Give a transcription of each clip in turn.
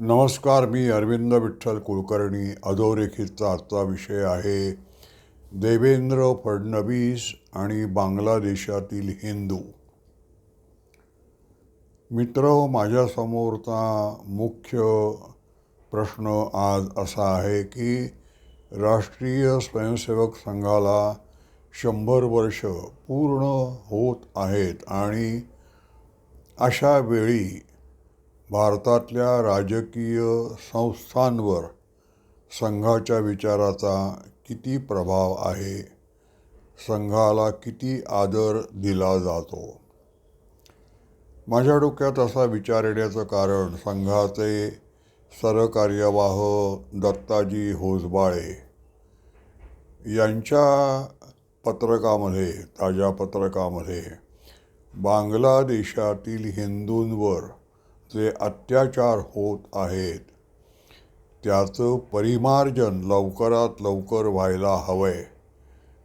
नमस्कार मी अरविंद विठ्ठल कुलकर्णी. अधोरेखितचा आजचा विषय आहे देवेंद्र फडणवीस आणि बांगलादेशातील हिंदू. मित्र माझ्यासमोरचा मुख्य प्रश्न आज असा आहे की राष्ट्रीय स्वयंसेवक संघाला शंभर वर्ष पूर्ण होत आहेत आणि अशा वेळी भारतातल्या राजकीय संस्थांवर संघाच्या विचाराचा किती प्रभाव आहे? संघाला किती आदर दिला जातो? माझ्या डोक्यात असा विचार येण्याचं कारण संघाचे सरकार्यवाह दत्ताजी होसबाळे यांच्या पत्रकामध्ये ताज्या पत्रकामध्ये बांगलादेशातील हिंदूंवर जे अत्याचार होत आहेत त्याचं परिमार्जन लवकरात लवकर व्हायला हवं आहे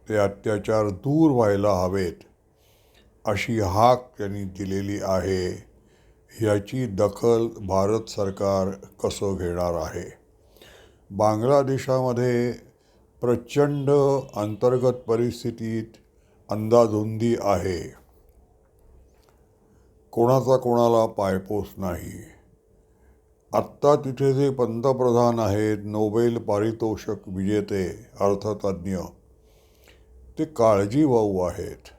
ते अत्याचार दूर व्हायला हवेत अशी हाक त्यांनी दिलेली आहे. ह्याची दखल भारत सरकार कसं घेणार आहे? बांगलादेशामध्ये प्रचंड अंतर्गत परिस्थितीत अंदाधुंदी आहे. कोणाचा कोणाला पायपोस नाही. आत्ता तिथे जे पंतप्रधान आहेत नोबेल पारितोषक विजेते अर्थतज्ज्ञ ते काळजीवाहू आहेत.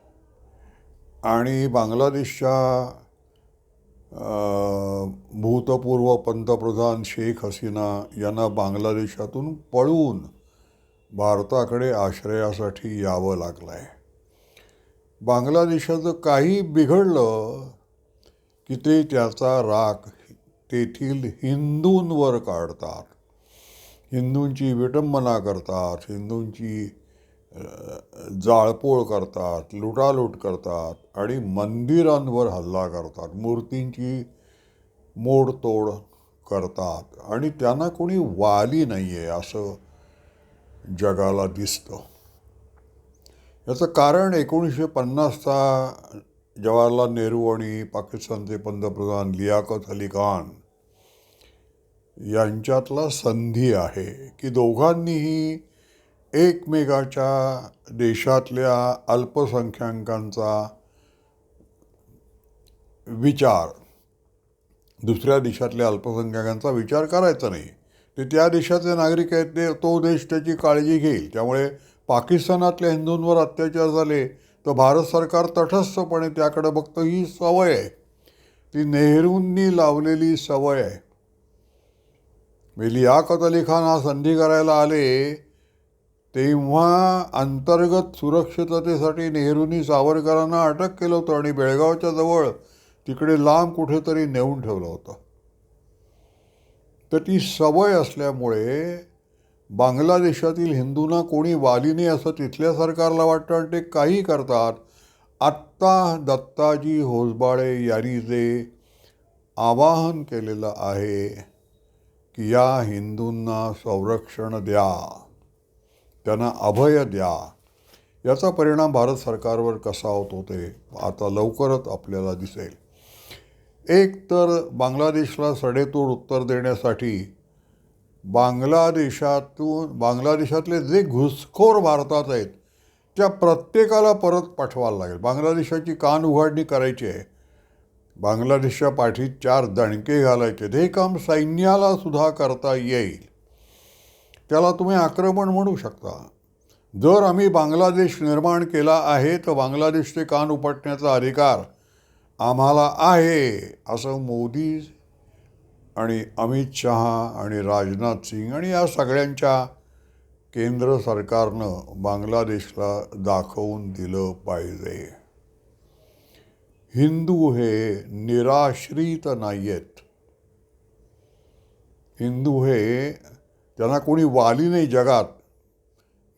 आणि बांगलादेशच्या भूतपूर्व पंतप्रधान शेख हसीना यांना बांगलादेशातून पळून भारताकडे आश्रयासाठी यावं लागलं आहे बांगलादेशाचं काही बिघडलं की ते त्याचा राग तेथील हिंदूंवर काढतात. हिंदूंची विटंबना करतात हिंदूंची जाळपोळ करतात लुटालूट करतात आणि मंदिरांवर हल्ला करतात. मूर्तींची मोडतोड करतात आणि त्यांना कोणी वाली नाही आहे असं जगाला दिसतं. याचं कारण एकोणीसशे पन्नासचा जवाहरलाल नेहरू आणि पाकिस्तानचे पंतप्रधान लियाकत अली खान यांच्यातला संधी आहे की दोघांनीही एकमेकाच्या देशातल्या अल्पसंख्याकांचा विचार दुसऱ्या देशातल्या अल्पसंख्याकांचा विचार करायचा नाही. ते त्या देशाचे नागरिक आहेत ते तो देश त्याची काळजी घेईल. त्यामुळे पाकिस्तानातल्या हिंदूंवर अत्याचार झाले तर भारत सरकार तटस्थपणे त्याकडे बघतं ही सवय आहे. ती नेहरूंनी लावलेली सवय आहे. मी लियाकत अली खान हा संधी करायला आले तेव्हा अंतर्गत सुरक्षिततेसाठी नेहरूंनी सावरकरांना अटक केलं होतं आणि बेळगावच्या जवळ तिकडे लांब कुठेतरी नेऊन ठेवलं होतं. तर ती सवय असल्यामुळे बांगलादेशातील हिंदूंना कोणी वाली नाही असं तिथल्या सरकारला वाटतं आणि ते काही करतात. आत्ता दत्ताजी होसबाळे यांनी जे आवाहन केलेलं आहे की या हिंदूंना संरक्षण द्या. त्यांना अभय द्या. याचा परिणाम भारत सरकारवर कसा होतो ते आता लवकरच आपल्याला दिसेल. एक तर बांगलादेशला सडेतोड उत्तर देण्यासाठी बांगलादेशातून बांगलादेशातले जे घुसखोर भारतात आहेत त्या प्रत्येकाला परत पाठवायला लागेल. बांगलादेशाची कान उघडणी करायची आहे. बांगलादेशच्या पाठीत चार दणके घालायचे हे काम सैन्याला सुद्धा करता येईल. त्याला तुम्ही आक्रमण म्हणू शकता. जर आम्ही बांगलादेश निर्माण केला आहे तर बांगलादेशचे कान उपटण्याचा अधिकार आम्हाला आहे असं मोदी आणि अमित शहा आणि राजनाथ सिंग आणि या सगळ्यांच्या केंद्र सरकारनं बांगलादेशला दाखवून दिलं पाहिजे. हिंदू हे निराश्रित नाही आहेत हिंदू हे त्यांना कोणी वाली नाही जगात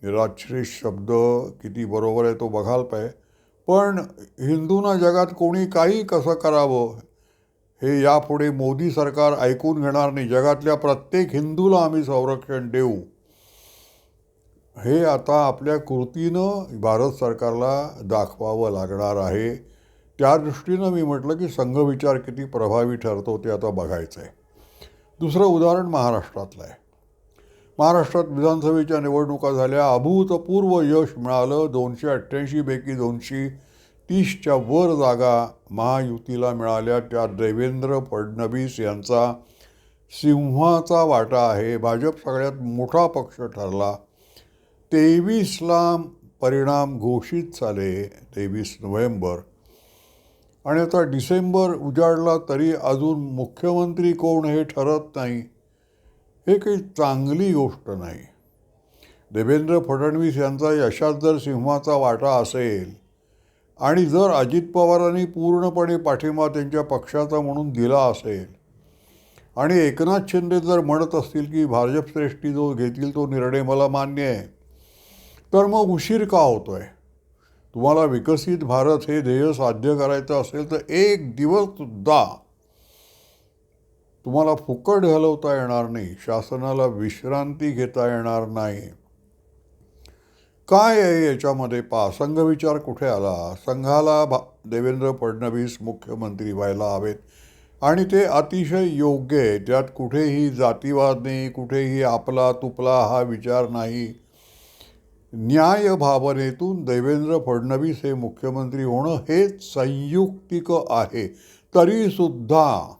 निराश्रित शब्द किती बरोबर आहे तो बघायला पाहिजे. पण हिंदूंना जगात कोणी काही कसं करावं हे यापुढे मोदी सरकार ऐकून घेणार नाही. जगातल्या प्रत्येक हिंदूला आम्ही संरक्षण देऊ. हे आता आपल्या कृतीनं भारत सरकारला दाखवावं लागणार आहे. त्या दृष्टीनं मी म्हटलं की संघविचार किती प्रभावी ठरतो ते आता बघायचं आहे दुसरं उदाहरण महाराष्ट्रातलं आहे. महाराष्ट्रात विधानसभेच्या निवडणुका झाल्या. अभूतपूर्व यश मिळालं. दोनशे अठ्ठ्याऐंशीपैकी दोनशे तीसच्या वर जागा महायुतीला मिळाल्या त्यात देवेंद्र फडणवीस यांचा सिंहाचा वाटा आहे. भाजप सगळ्यात मोठा पक्ष ठरला. तेवीसला परिणाम घोषित झाले तेवीस नोव्हेंबर. आणि आता डिसेंबर उजाडला तरी अजून मुख्यमंत्री कोण हे ठरत नाही. हे काही चांगली गोष्ट नाही. देवेंद्र फडणवीस यांचा यशात जर सिंहाचा वाटा असेल आणि जर अजित पवारांनी पूर्णपणे पाठिंबा त्यांच्या पक्षाचा म्हणून दिला असेल आणि एकनाथ शिंदे जर म्हणत असतील की भाजप श्रेष्ठी जो घेतील तो निर्णय मला मान्य आहे तर मग उशीर का होतो आहे तुम्हाला विकसित भारत हे ध्येय साध्य करायचं असेल तर एक दिवससुद्धा तुम्हाला फुकट घालवता येणार नाही शासनाला विश्रांती घेता येणार नाही. काय आहे याच्यामध्ये? पा संघविचार कुठे आला? संघाला भा देवेंद्र फडणवीस मुख्यमंत्री व्हायला हवेत. आणि ते अतिशय योग्य आहे. त्यात कुठेही जातीवाद नाही कुठेही आपला तुपला हा विचार नाही. न्याय भावनेतून देवेंद्र फडणवीस हे मुख्यमंत्री होणं हेच संयुक्तिक आहे. तरीसुद्धा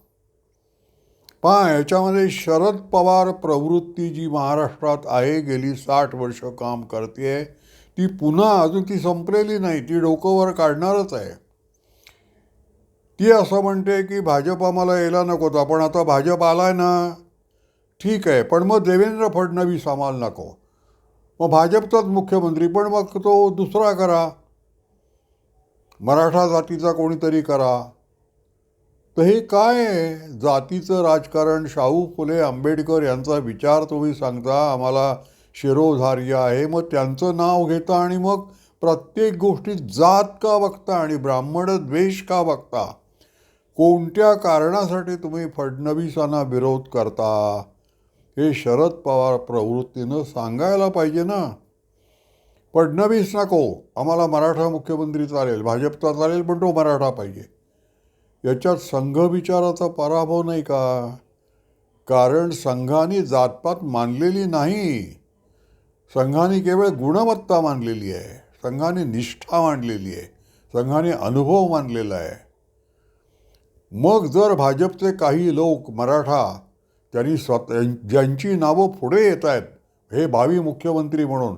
पहा याच्यामध्ये शरद पवार प्रवृत्ती जी महाराष्ट्रात आहे गेली साठ वर्ष काम करते. ती पुन्हा अजून ती संपलेली नाही ती डोकंवर काढणारच आहे. ती असं म्हणते की भाजप आम्हाला यायला नको होता पण आता भाजप आलाय ना. ठीक आहे पण मग देवेंद्र फडणवीस आम्हाला नको. मग भाजपचाच मुख्यमंत्री पण मग तो दुसरा करा. मराठा जातीचा कोणीतरी करा. तर हे काय आहे? जातीचं राजकारण शाहू फुले आंबेडकर यांचा विचार तुम्ही सांगता आम्हाला शिरोधार्य आहे. मग त्यांचं नाव घेता आणि मग प्रत्येक गोष्टीत जात का बघता आणि ब्राह्मण द्वेष का बघता? कोणत्या कारणासाठी तुम्ही फडणवीसांना विरोध करता? हे शरद पवार प्रवृत्तीनं सांगायला पाहिजे ना. फडणवीस नको आम्हाला मराठा मुख्यमंत्री चालेल भाजपचा चालेल पण तो मराठा पाहिजे. याच्यात संघ विचाराचा पराभव नाही का? कारण संघाने जातपात मानलेली नाही. संघाने केवळ गुणवत्ता मानलेली आहे. संघाने निष्ठा मांडलेली आहे. संघाने अनुभव मानलेला आहे. मग जर भाजपचे काही लोक मराठा त्यांनी स्वत ज्यांची नावं पुढे येत आहेत हे भावी मुख्यमंत्री म्हणून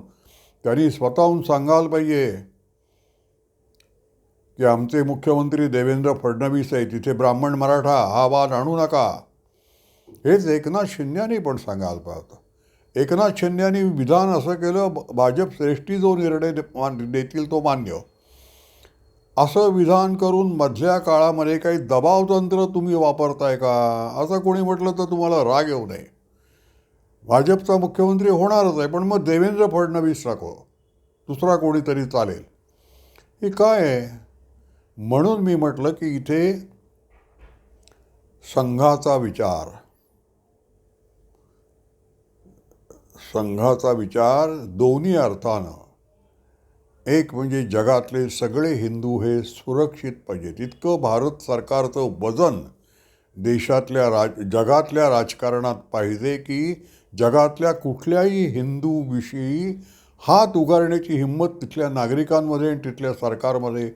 त्यांनी स्वतःहून सांगायला पाहिजे. की आमचे मुख्यमंत्री देवेंद्र फडणवीस आहे तिथे ब्राह्मण मराठा हा वाद आणू नका. हेच एकनाथ शिंद्यांनी पण सांगायला पाहतं. एकनाथ शिंद्यांनी विधान असं केलं भाजप श्रेष्ठी जो निर्णय मान- देतील तो मान्य. असं विधान करून मधल्या काळामध्ये काही दबावतंत्र तुम्ही वापरताय का? असं कोणी म्हटलं तर तुम्हाला राग येऊ नये. भाजपचा मुख्यमंत्री होणारच आहे पण मग देवेंद्र फडणवीस नको. दुसरा कोणीतरी चालेल. हे काय आहे? म्हणून मी म्हटलं की इथे संघाचा विचार संघाचा विचार दोन्ही अर्थानं. एक म्हणजे जगातले सगळे हिंदू हे सुरक्षित पाहिजेत. इतकं भारत सरकारचं वजन देशातल्या राज जगातल्या राजकारणात पाहिजे की जगातल्या कुठल्याही हिंदूविषयी हात उगारण्याची हिंमत तिथल्या नागरिकांमध्ये आणि तिथल्या सरकारमध्ये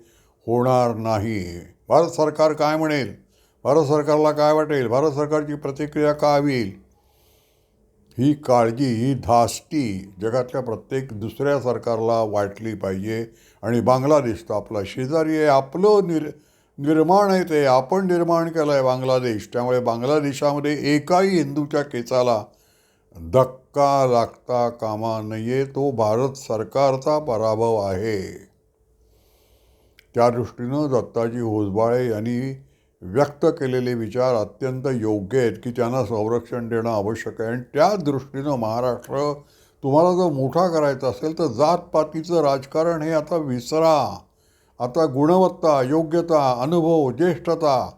होणार नाही. भारत सरकार काय म्हणेल? भारत सरकारला काय वाटेल? भारत सरकारची प्रतिक्रिया काय होईल? ही काळजी ही धास्ती जगातल्या प्रत्येक दुसऱ्या सरकारला वाटली पाहिजे. आणि बांगलादेश तर आपला शेजारी आहे आपलं निर निर्माण आहे ते. आपण निर्माण केलं आहे बांगलादेश. त्यामुळे बांगलादेशामध्ये एकाही हिंदूच्या केसाला धक्का लागता कामा नये. तो भारत सरकारचा पराभव आहे. त्या दृष्टीनं दत्ताजी होसबाळे यांनी व्यक्त केलेले विचार अत्यंत योग्य आहेत की त्यांना संरक्षण देणं आवश्यक आहे. आणि त्या दृष्टीनं महाराष्ट्र तुम्हाला जर मोठा करायचा असेल तर जातपातीचं राजकारण हे आता विसरा. आता गुणवत्ता योग्यता अनुभव ज्येष्ठता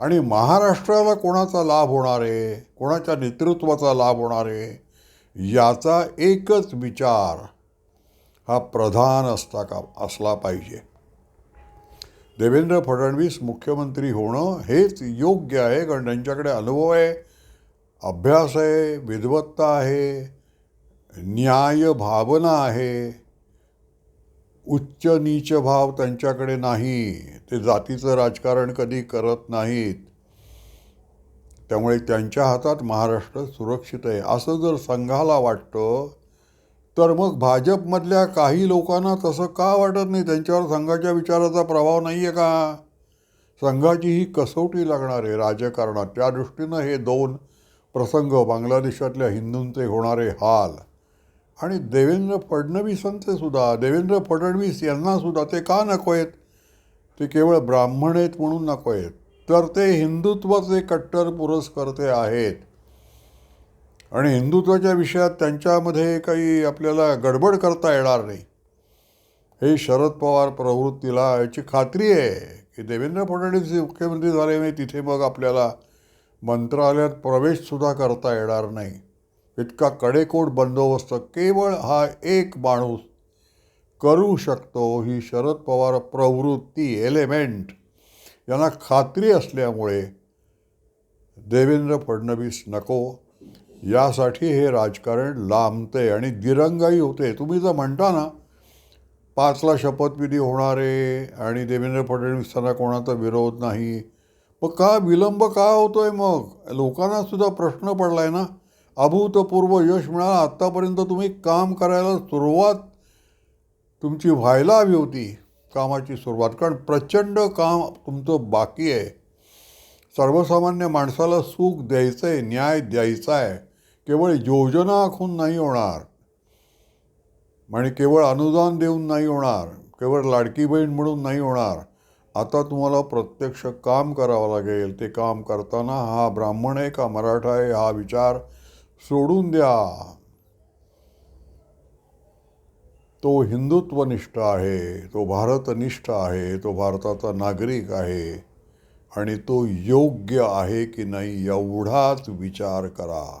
आणि महाराष्ट्राला कोणाचा लाभ होणार आहे? कोणाच्या नेतृत्वाचा लाभ होणार आहे? याचा एकच विचार हा प्रधान असता का असला पाहिजे. देवेंद्र फडणवीस मुख्यमंत्री होणं हेच योग्य आहे कारण त्यांच्याकडे अनुभव आहे अभ्यास आहे विद्वत्ता आहे न्याय भावना आहे. उच्च नीच भाव त्यांच्याकडे नाही ते जातीचं राजकारण कधी करत नाहीत. त्यामुळे त्यांच्या हातात महाराष्ट्र सुरक्षित आहे. असं जर संघाला वाटतं तर मग भाजपमधल्या काही लोकांना तसं का वाटत नाही? त्यांच्यावर संघाच्या विचाराचा प्रभाव नाही आहे का? संघाची ही कसोटी लागणार आहे राजकारणात. त्या दृष्टीनं हे दोन प्रसंग बांगलादेशातल्या हिंदूंचे होणारे हाल आणि देवेंद्र फडणवीसांचे सुद्धा देवेंद्र फडणवीस यांनासुद्धा ते का नको आहेत? ते केवळ ब्राह्मण आहेत म्हणून नको आहेत. तर ते हिंदुत्वाचे कट्टर पुरस्कर्ते आहेत. आणि हिंदुत्वाच्या विषयात त्यांच्यामध्ये काही आपल्याला गडबड करता येणार नाही. हे शरद पवार प्रवृत्तीला याची खात्री आहे की देवेंद्र फडणवीस मुख्यमंत्री झाले नाही तिथे मग आपल्याला मंत्रालयात प्रवेशसुद्धा करता येणार नाही. इतका कडेकोट बंदोबस्त केवळ हा एक माणूस करू शकतो ही शरद पवार प्रवृत्ती एलिमेंट यांना खात्री असल्यामुळे देवेंद्र फडणवीस नको. यासाठी हे राजकारण लांबते आणि दिरंगाई होते. तुम्ही जर म्हणता ना पाचला शपथविधी होणार आहे आणि देवेंद्र फडणवीसांना कोणाचा विरोध नाही मग का विलंब का होतो आहे मग? लोकांना सुद्धा प्रश्न पडला आहे ना. अभूतपूर्व यश मिळालं आत्तापर्यंत तुम्ही काम करायला सुरुवात तुमची व्हायला हवी होती कामाची सुरुवात. कारण प्रचंड काम तुमचं बाकी आहे. सर्वसामान्य माणसाला सुख द्यायचं आहे न्याय द्यायचा आहे केवळ योजना आखून नाही होणार. आणि केवळ अनुदान देऊन नाही होणार. केवळ लाडकी बहीण म्हणून नाही होणार. आता तुम्हाला प्रत्यक्ष काम करावं लागेल. ते काम करताना हा ब्राह्मण आहे का मराठा आहे हा विचार सोडून द्या. तो हिंदुत्वनिष्ठ आहे तो भारतनिष्ठ आहे तो भारताचा नागरिक आहे आणि तो योग्य आहे की नाही एवढाच विचार करा.